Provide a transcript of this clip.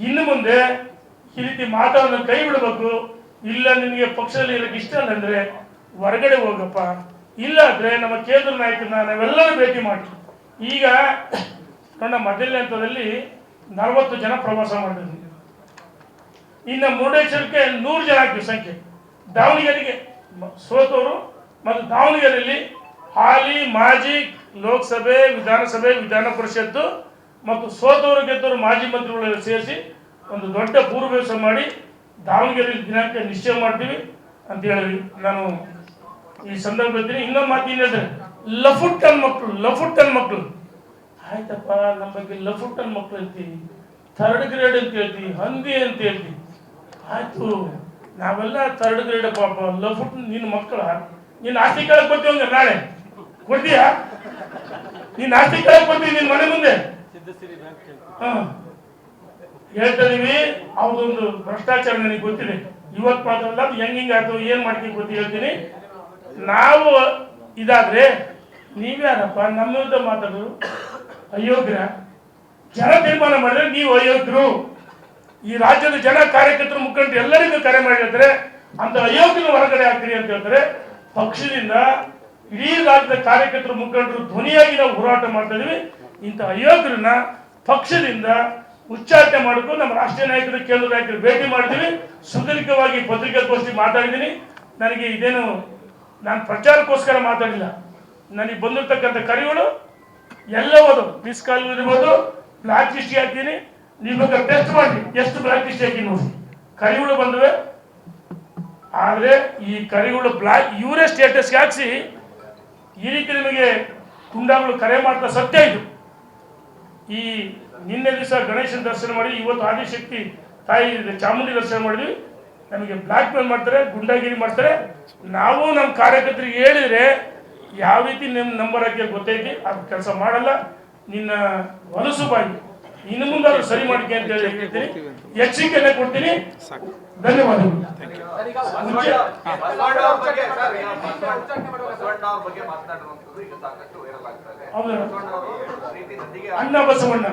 ಇನ್ನು ಮುಂದೆ ಈ ರೀತಿ ಮಾತನ್ನು ಕೈ ಬಿಡಬೇಕು. ಇಲ್ಲ ನಿನಗೆ ಪಕ್ಷದಲ್ಲಿ ಇರಕ್ಕೆ ಇಷ್ಟ ಅಂದ್ರೆ ಹೊರಗಡೆ ಹೋಗಪ್ಪ. ಇಲ್ಲ ಅಂದ್ರೆ ನಮ್ಮ ಕೇಂದ್ರ ನಾಯಕರನ್ನ ನಾವೆಲ್ಲರೂ ಭೇಟಿ ಮಾಡಿ ಈಗ ನನ್ನ ಮೊದಲನೇ ಹಂತದಲ್ಲಿ ನಲವತ್ತು ಜನ ಪ್ರವಾಸ ಮಾಡಿದ್ವಿ ಇನ್ನು ಮುರುಡೇಶ್ವರಕ್ಕೆ ನೂರು ಜನ ಆಗ್ತೀವಿ ಸಂಖ್ಯೆ. ದಾವಣಗೆರೆಗೆ ಸೋತವರು ಮತ್ತು ದಾವಣಗೆರೆಯಲ್ಲಿ ಹಾಲಿ, ಮಾಜಿ ಲೋಕಸಭೆ, ವಿಧಾನಸಭೆ, ವಿಧಾನ ಪರಿಷತ್ತು ಮತ್ತು ಸೋತವರು ಗೆದ್ದವರು ಮಾಜಿ ಮಂತ್ರಿಗಳೆಲ್ಲ ಸೇರಿಸಿ ಒಂದು ದೊಡ್ಡ ಪೂರ್ವಭಾಸ ಮಾಡಿ ದಾವಣಗೆರೆ ದಿನಾಂಕ ನಿಶ್ಚಯ ಮಾಡ್ತೀವಿ ಅಂತ ಹೇಳಿ ನಾನು ಈ ಸಂದರ್ಭದಲ್ಲಿ ಇನ್ನೊಂದು ಮಾತು ಏನಿದ್ರೆ ಲಫುಟ್ಟನ್ ಮಕ್ಕಳು ಲಫುಟ್ಟನ್ ಮಕ್ಕಳು ಆಯ್ತಪ್ಪ, ನಮ್ಮ ಬಗ್ಗೆ ಲಫುಟ್ಟನ್ ಮಕ್ಕಳು ಅಂತೀವಿ ಥರ್ಡ್ ಗ್ರೇಡ್ ಅಂತ ಹೇಳ್ತೀವಿ ಹಂದಿ ಅಂತ ಹೇಳ್ತೀವಿ ಆಯ್ತು, ನಾವೆಲ್ಲ ಥರ್ಡ್ ಗ್ರೇಡ್ ಪಾಪ, ಲಫುಟ್ ನಿನ್ನ ಮಕ್ಕಳ. ನೀನು ಆಸ್ತಿ ಕೇಳಕ್ ಬರ್ತೀವಿ ಹಂಗ ನಾಳೆ. ಕೊಡ್ತೀಯಾ? ನೀನ್ ಆಸ್ತಿ ಕೇಳಕ್ ಬರ್ತೀವಿ ನಿನ್ನ ಮನೆ ಮುಂದೆ. ಹೇಳ್ತಾ ಅವ್ರದೊಂದು ಭ್ರಷ್ಟಾಚಾರ ನನಗೆ ಗೊತ್ತಿದೆ. ಇವತ್ತು ಮಾತ್ರ ಅದು ಹೆಂಗ್ ಹಿಂಗ್ ಏನ್ ಮಾಡ್ತೀವಿ ಗೊತ್ತಿ ಹೇಳ್ತೀನಿ. ನಾವು ಇದಾದ್ರೆ ನೀವ್ಯಾರಪ್ಪ ನಮ್ಮ ವಿರುದ್ಧ ಮಾತಾಡೋದು ಅಯೋಗ್ಯ. ಜನ ತೀರ್ಮಾನ ಮಾಡಿದ್ರೆ ನೀವು ಅಯೋಗ್ಯರು. ಈ ರಾಜ್ಯದ ಜನ ಕಾರ್ಯಕರ್ತರು, ಮುಖಂಡರು ಎಲ್ಲರಿಗೂ ಕರೆ ಮಾಡಿದ್ರೆ ಅಂತ ಅಯೋಗ್ಯನ ಹೊರಗಡೆ ಆಗ್ತೀರಿ ಅಂತ ಹೇಳ್ತಾರೆ. ಪಕ್ಷದಿಂದ ಇಡೀ ರಾಜ್ಯದ ಕಾರ್ಯಕರ್ತರು, ಮುಖಂಡರು ಧ್ವನಿಯಾಗಿ ನಾವು ಹೋರಾಟ ಮಾಡ್ತಾ ಇದೀವಿ. ಇಂಥ ಅಯೋಗ್ಯರನ್ನ ಪಕ್ಷದಿಂದ ಉಚ್ಚಾಟನೆ ಮಾಡಬೇಕು ನಮ್ಮ ರಾಷ್ಟ್ರೀಯ ನಾಯಕರು, ಕೇಂದ್ರ ನಾಯಕರು ಭೇಟಿ ಮಾಡಿದ್ದೀವಿ ಸುದೀರ್ಘವಾಗಿ ಪತ್ರಿಕಾಗೋಷ್ಠಿ ಮಾತಾಡಿದ್ದೀನಿ. ನನಗೆ ಇದೇನು ನಾನು ಪ್ರಚಾರಕ್ಕೋಸ್ಕರ ಮಾತಾಡಿಲ್ಲ. ನನಗೆ ಬಂದಿರತಕ್ಕಂಥ ಕರೆಗಳು ಎಲ್ಲವದು ಮಿಸ್ ಕಾಲ್ ಇರ್ಬೋದು, ಬ್ಲಾಕ್ ಲಿಸ್ಟ್ ಹಾಕ್ತೀನಿ. ನೀವು ಟೆಸ್ಟ್ ಮಾಡಿ, ಎಷ್ಟು ಬ್ಲಾಕ್ ಲಿಸ್ಟ್ ಹಾಕಿ ನೋಡಿ. ಕರಿಗಳು ಬಂದವೆ. ಆದರೆ ಈ ಕರಿಗಳು ಬ್ಲಾಕ್, ಇವರೇ ಸ್ಟೇಟಸ್ಗೆ ಹಾಕ್ಸಿ, ಈ ರೀತಿ ನಿಮಗೆ ತುಂಡಾಗಳು ಕರೆ ಮಾಡ್ತಾ ಸತ್ಯ ಇದು. ಈ ನಿನ್ನೆ ದಿವಸ ಗಣೇಶನ ದರ್ಶನ ಮಾಡಿ ಇವತ್ತು ಆದಿಶಕ್ತಿ ತಾಯಿ ಚಾಮುಂಡಿ ದರ್ಶನ ಮಾಡಿದ್ವಿ ನಮಗೆ ಬ್ಲಾಕ್ ಮೇಲ್ ಮಾಡ್ತಾರೆ ಗುಂಡಾಗಿರಿ ಮಾಡ್ತಾರೆ ನಾವು ನಮ್ಮ ಕಾರ್ಯಕರ್ತರಿಗೆ ಹೇಳಿದ್ರೆ ಯಾವ ರೀತಿ ನಿಮ್ಮ ನಂಬರ್ ಹಾಕಿ ಗೊತ್ತೈತಿ ಅದು ಕೆಲಸ ಮಾಡಲ್ಲ ನಿನ್ನ ಹೊಲಸು ಬಾಯಿ ಇನ್ನು ಮುಂದೆ ಅದು ಸರಿ ಮಾಡಿಕೆ ಅಂತ ಹೇಳಿ ಹೇಳ್ತೀನಿ ಎಚ್ಚರಿಕೆನೆ ಕೊಡ್ತೀನಿ ಧನ್ಯವಾದಗಳು ಬಗ್ಗೆ ಮಾತನಾಡಿರುವಂತದ್ದು ಈಗ ಬಸವಣ್ಣ ಮಾತನಾಡುವಂಥದ್ದು ಈಗ ಸಾಕಷ್ಟು ವೈರಲ್ ಆಗ್ತಾ ಇದೆ. ಪ್ರೀತಿ ನದಿಗೆ ಅಣ್ಣ ಬಸವಣ್ಣ.